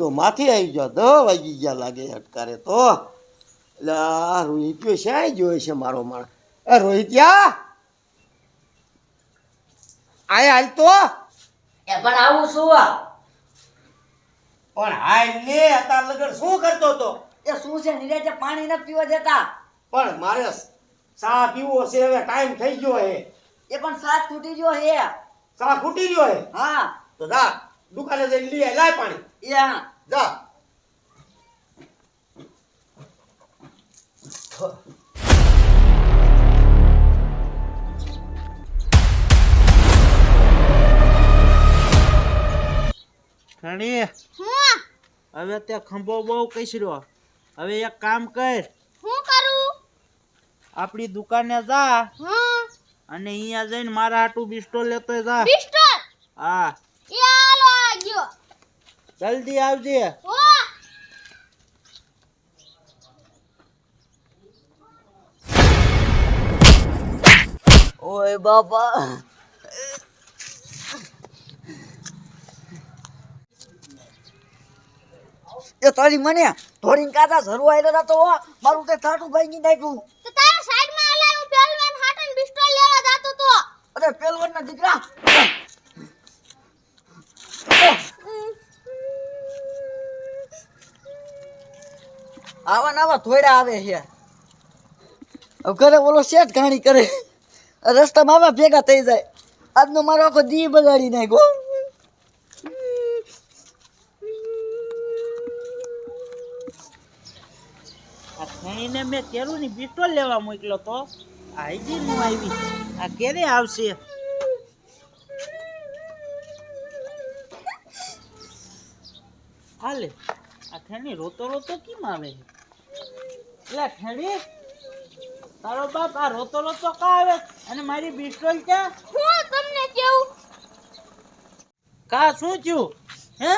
તો માથે આવી ગયો દહ વાગી ગયા લાગે હટકારે તો. એટલે આ રોહિત્યો શ્યાય જોયો છે મારો માણ એ રોહિત્યા? આય હાલ તો? એ પણ આવું શું પણ હાલ ને અતાર લગન શું કરતો તો એ શું છે? નિરાતે પાણી ન પીવા દેતા? પણ મારે ચા પીવો છે હવે ટાઈમ થઈ ગયો હે. એ પણ સાત તૂટી ગયો હે. ચા ખૂટી ગયો હે? હા. તો જા દુકાને જઈને લઈ લાય પાણી. એ હા. જા. ધણી હવે તે ખંભો બહુ કસર્યો હવે એક કામ કર. શું કરું? આપણી દુકાને જા અને અહીંયા જઈને મારા હાટુ બિસ્ટો લેતો જા. બિસ્ટર હા. જલ્દી આવજે. ઓય બાપા. એ તારી મને ધોરીને કાતા ઝરવા આવેલો તો મારું તે થાટું ભાંગી નાખ્યું. તો તારા સાઈડમાં આલા પેલવાન હાટન બિસ્ટર લેવા જાતો તો. અરે પેલવન ના દીકરા આવા નવા થોડા આવે છે. ઘરે ઓલો શેઠ ઘાણી કરે. રસ્તામાં આવા ભેગા થઈ જાય. આજનો મારો આખો દી બગાડી નાખ્યો. ધણીને મેં કેરું ની બિસ્ટો લેવા મોકલ્યો તો. આ હજી નું આવી. આ ક્યારે આવશે. હાલે, આ ઠેણી રોતો રોતો કેમ આવે છે? એટલે ઠેડી તારો બાપ આ રોતો રોતો કા આવે અને મારી બિસ્ટોલ ક્યાં હું તમને કેવું? કા શું થયું? હે?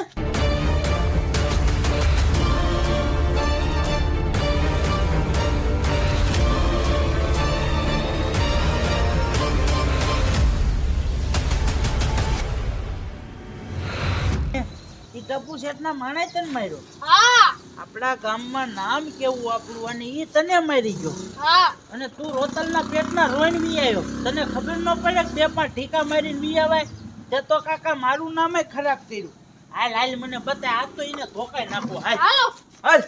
ટપુ શેઠ ના માણે તને માર્યો. હા આપણા ગામમાં નામ કેવું આપણું અને એ તને મારી ગયો. હા. અને તું રોતલના પેટના રોઈન વી આવ્યો તને ખબર ન પડે કે બે પાંચ ઠીકા મારીને વી આવાય? તે તો કાકા મારું નામે ખરાબ કર્યું. હાલ હાલ મને બતાય આ તો એને ધોકાઈ નાખો. હાલ. હાલ.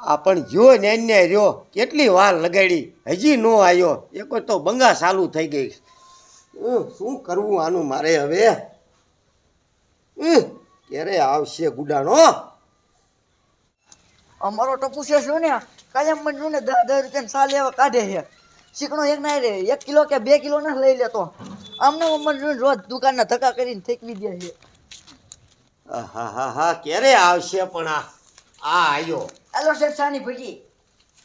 આ પણ જો ને ને રહ્યો. કેટલી વાર લગાડી. હજી નો આવ્યો એક તો બંગા ચાલુ થઈ ગઈ. શું કરવું આનું મારે હવે? ક્યારે આવશે ગુડાનો અમારો ટપુ છે શું ને? કાયમ મને શું ને દસ દસ રૂપિયા સાલ એવા કાઢે છે. શીકણો એક ના રે એક કિલો કે બે કિલો ના લઈ લેતો. આમને મને શું રોજ દુકાનના ધક્કા કરીને ફેંકવી દે છે. હા હા હા ક્યારે આવશે પણ આ? આ આવ્યો હાલો શેઠ સાની ભૂકી.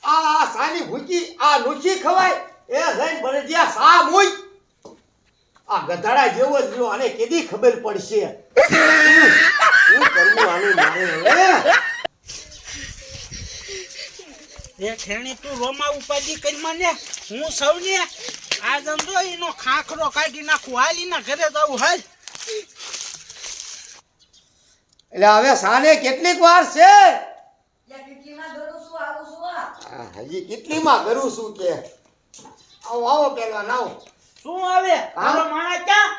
આ સાની ભૂકી આ લુચી ખવાય. એ લઈને બને જ્યાં સા મુઈ આ ગધાડા જેવો જ રહ્યો આને કેદી ખબર પડશે? શું કરવું આને મારે હવે એ ખેણી તું રોમા ઉપાધિ કરી મને હું સૌને આ ધંધો એનો ખાખરો કાઢી નાખું હાલ એના ઘરે જવું હાલ. એટલે હવે સાને કેટલીક વાર છે? હજી હજી કેટલીમાં કરું છું કે? આવો આવો પેલા નાવ શું આવે? મારો માણા ક્યાં?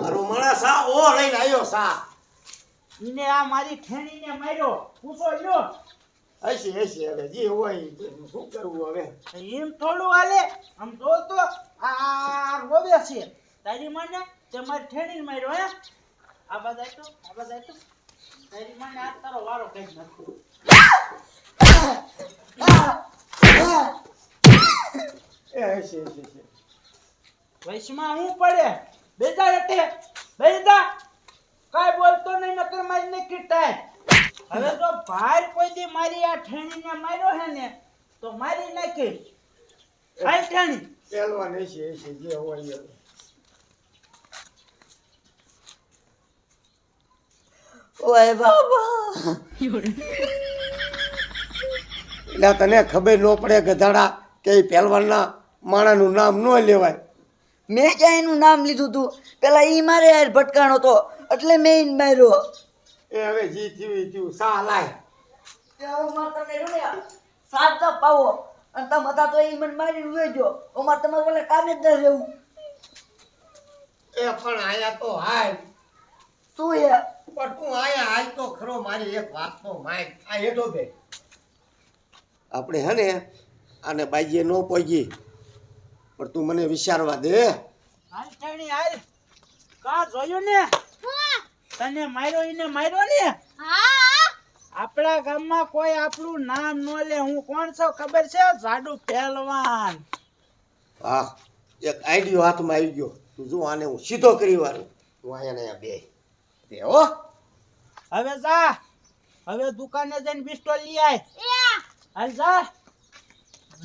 મારો માણા સા ઓ લઈને આવ્યો સા. એને આ મારી ઠેણીને માર્યો. પૂછો લ્યો. હશે હશે હવે જે હોય શું કરવું હવે? એમ થોડું હાલે. આમ જો તો આ રોવે છે. તારી માને તે મારી ઠેણીને માર્યો હે? આ બધા તો આ બધા તો. તારી માને આ તારો વારો કઈ નાખો એ હશે હશે હશે વૈશમાં હું પડે? બેજા એટલે બેજા. કાઈ બોલતો નહીં નકર મારી ને કીટાય હવે તો ભાર કોઈ દી મારી આ ઠેણીને માર્યો હે ને તો મારી નાખી. હાલ ઠેણી. પહેલવાન છે છે જે હોય એ. ઓય બાબા. એટલે તને ખબર ન પડે ગધાડા કે એ પહેલવાનના માણાનું નામ ન લેવાય. મેં ક્યાં એનું નામ લીધું તું? પેલા ઈ મારે યાર ભટકાણો તો. એટલે મેં એને માર્યો. એ હવે જી થયું થયું. સા લાય. ત્યાં હું મારે તમને જોડે સાત તો પાવો. અને તમે હતા તો ઈ મને મારીને વેજો. અમારે તમારે બોલે કામે જ ન રહેવું. એ પણ આયા તો હાય. શું એ? પણ તું આયા હાલ તો ખરો. મારી એક વાત તો માય. આ હેઠો બે આપણે હે ને આને બાજીએ નો પહોંચી પણ તું મને વિચારવા દે. હાલ ઠેણી હાલ. કા જોયું ને? તને માર્યો ઈને માર્યો ને? હા. આપણા ગામમાં કોઈ આપણું નામ ન લે. હું કોણ છું ખબર છે? જાડુ પહેલવાન. હા એક આઈડિયો હાથમાં આવી ગયો. તું જો આને હું સીધો કરી વાળું તું અહીંયા ને બે બે હો. હવે જા. હવે દુકાને જઈને બિસ્ટો લઈ આય. એ હાલ જા.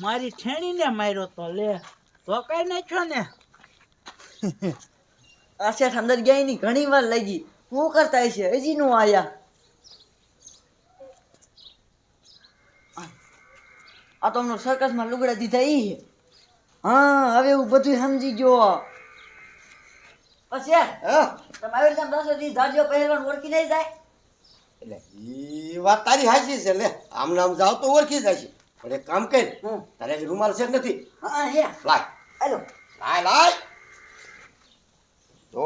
મારી ઠેણીને માર્યો તો લે. તો કઈ નાખ્યો ને? આ શેઠ અંદર ગયા ની ઘણી વાર લાગી. શું કરતા છે હજી નું આયા. આ તો હમણાં સર્કસમાં લુગડા દીધા ઈ હા. હવે હું બધું સમજી ગયો. પછી હા? તમે આવી રીતે દસ દી ધાજો પહેરવાનું ઓળખી નહીં જાય? એટલે ઈ વાત તારી હાચી છે લે. આમ નામ જાવ તો ઓળખી જાય છે એક કામ કર. તારે હજી રૂમાલ છે નથી? હા હે. લાય. હેલો. લાય લાય. જો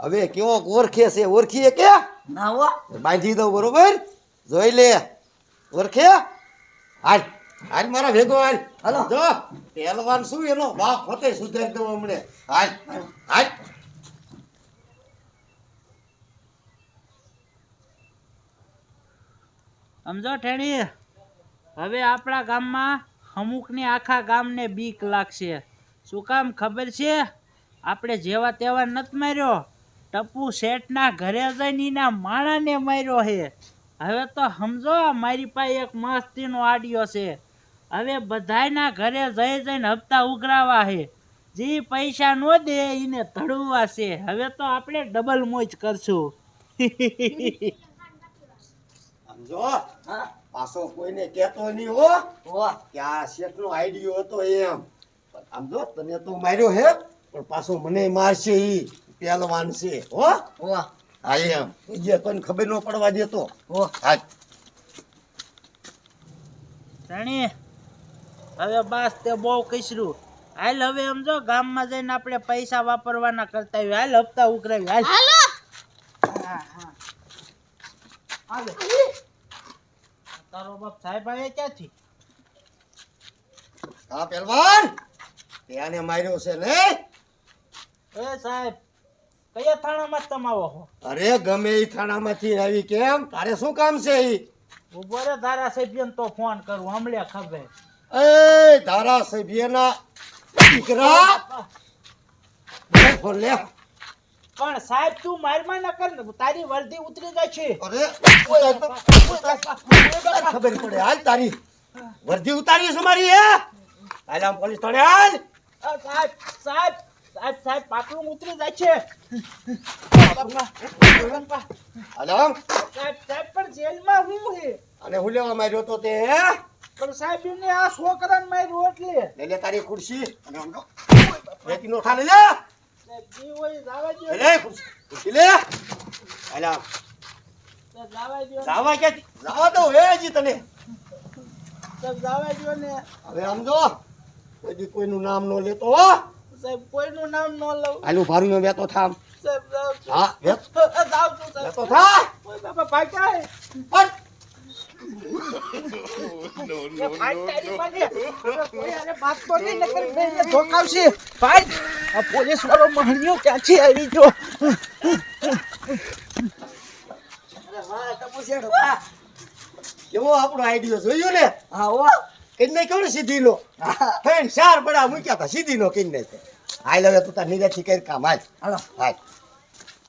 હવે કેવો ઓળખે છે ઓળખીએ કે? ના હો. બાંધી દઉં બરોબર? જોઈ લે. ઓળખે હાલ. હાલ મારા ભેગો હાલ. હાલો. જો પહેલવાન શું એનો બાપ હોતે સુધારી દઉં હમણે. હાલ. હાલ. સમજો ઠેણી. હવે આપણા ગામમાં અમુકને આખા ગામને બીક લાગશે. શું કામ ખબર છે? આપણે જેવા તેવા નથી માર્યો. ટપુ શેઠના ઘરે જઈને એના માણાને માર્યો છે હવે તો સમજો, મારી પાસે એક મસ્તીનો આડિયો છે. હવે બધાયના ઘરે જઈ જઈને હપ્તા ઉઘરાવા છે જે પૈસા ન દે એને ધડવા છે. હવે તો આપણે ડબલ મોજ કરશું. સમજો? હા. પાછો કોઈને કહેતો નહીં હો. હો. કે આ શેઠનો આઈડિયો હતો એમ. આમ જો તને તો માર્યો હે પણ પાછો મને મારશે ઈ પહેલવાન છે હો. હો. એમ. જે તને ખબર ન પડવા દેતો હો. હા રાણી હવે બસ તે બહુ કસરું. હાલ હવે સમજો ગામમાં જઈને આપણે પૈસા વાપરવાના કરતા હોય. હાલ હપ્તા ઉકરાવી હાલ. હા હા, હા. હાલે. તારો બાપ સાહેબ આવ્યા ક્યાંથી? હા પહેલવાન તેને માર્યો છે ને? એ સાહેબ કયા થાણામાં તમે આવો છો? અરે ગમે એ થાણામાંથી આવી કેમ? તારે શું કામ છે એ ઊભો રે ધારાસભ્યને તો ફોન કરું હમણાં ખબર. એ ધારાસભ્યના દીકરા? ફોન લે. પણ સાહેબ તું મારમાં ન કર ને તારી વર્દી ઉતરી ગઈ છે. અરે ખબર પડે હાલ તારી. વર્ધી ઉતારી છે મારી હે? હાલ આમ પોલીસ થાણે હાલ. સાહેબ સાહેબ સાહેબ સાહેબ પાટલું ઉતરી જાય છે. હાલો. સાહેબ સાહેબ પણ જેલમાં હું હે? અને હું લેવા માર્યો તો તે હે? પણ સાહેબ એને આ છોકરાને માર્યો એટલે. લે લે તારી ખુરશી. અને આમ. રેતી નો ખાલે લે. કોઈનું નામ નો લેતો કોઈનું નામ ન લઉં હાલું ભારું વેતો થામ સાહેબ હા વેત. થા. બાપા ભાગ્યા વાત તો નહીં નકર ધોકાવશે. ભાઈ આ પોલીસ વાળો મહણિયો ક્યાંથી આવી ગયો? કેવો આપણો આઈડિયો જોયો ને? હા ઓ કિન્ને કેવું ને સીધી નો ત્રણ ચાર બડા મૂક્યા હતા સીધી નો કિન્ને હાલ હવે તું તાર નિરાથી કરી કામ આજ હાલો. હાલ.